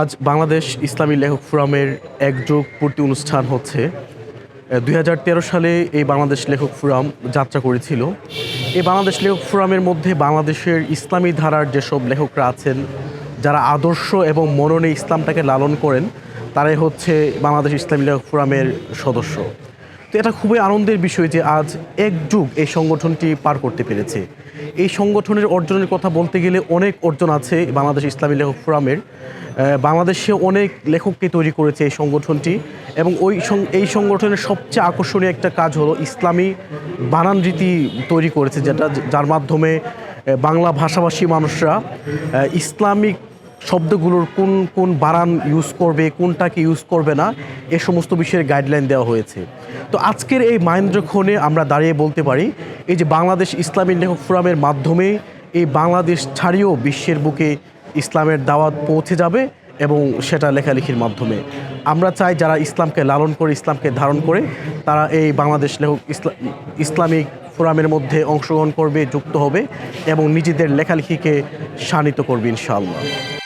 আজ বাংলাদেশ ইসলামী লেখক ফোরামের একযোগ পূর্তি অনুষ্ঠান হচ্ছে। দু হাজার তেরো সালে এই বাংলাদেশ লেখক ফোরাম যাত্রা করেছিল। এই বাংলাদেশ লেখক ফোরামের মধ্যে বাংলাদেশের ইসলামী ধারার যেসব লেখকরা আছেন, যারা আদর্শ এবং মননে ইসলামটাকে লালন করেন, তারাই হচ্ছে বাংলাদেশ ইসলামী লেখক ফোরামের সদস্য। তো এটা খুবই আনন্দের বিষয় যে আজ এক যুগ এই সংগঠনটি পার করতে পেরেছে। এই সংগঠনের অর্জনের কথা বলতে গেলে অনেক অর্জন আছে বাংলাদেশ ইসলামী লেখক ফোরামের। বাংলাদেশে অনেক লেখককে তৈরি করেছে এই সংগঠনটি এবং ওই এই সংগঠনের সবচেয়ে আকর্ষণীয় একটা কাজ হলো ইসলামী বানান রীতি তৈরি করেছে যেটা, যার মাধ্যমে বাংলা ভাষাভাষী মানুষরা ইসলামিক শব্দগুলোর কোন কোন বানান ইউজ করবে, কোনটাকে ইউজ করবে না, এ সমস্ত বিষয়ের গাইডলাইন দেওয়া হয়েছে। তো আজকের এই মাহেন্দ্রক্ষণে আমরা দাঁড়িয়ে বলতে পারি, এই যে বাংলাদেশ ইসলামী লেখক ফোরামের মাধ্যমে এই বাংলাদেশ ছাড়িয়েও বিশ্বের বুকে ইসলামের দাওয়াত পৌঁছে যাবে এবং সেটা লেখালেখির মাধ্যমে। আমরা চাই যারা ইসলামকে লালন করে, ইসলামকে ধারণ করে, তারা এই বাংলাদেশ লেখক ইসলা- ইসলামিক ফোরামের মধ্যে অংশগ্রহণ করবে, যুক্ত হবে এবং নিজেদের লেখালেখিকে শানিত করবে ইনশাআল্লাহ।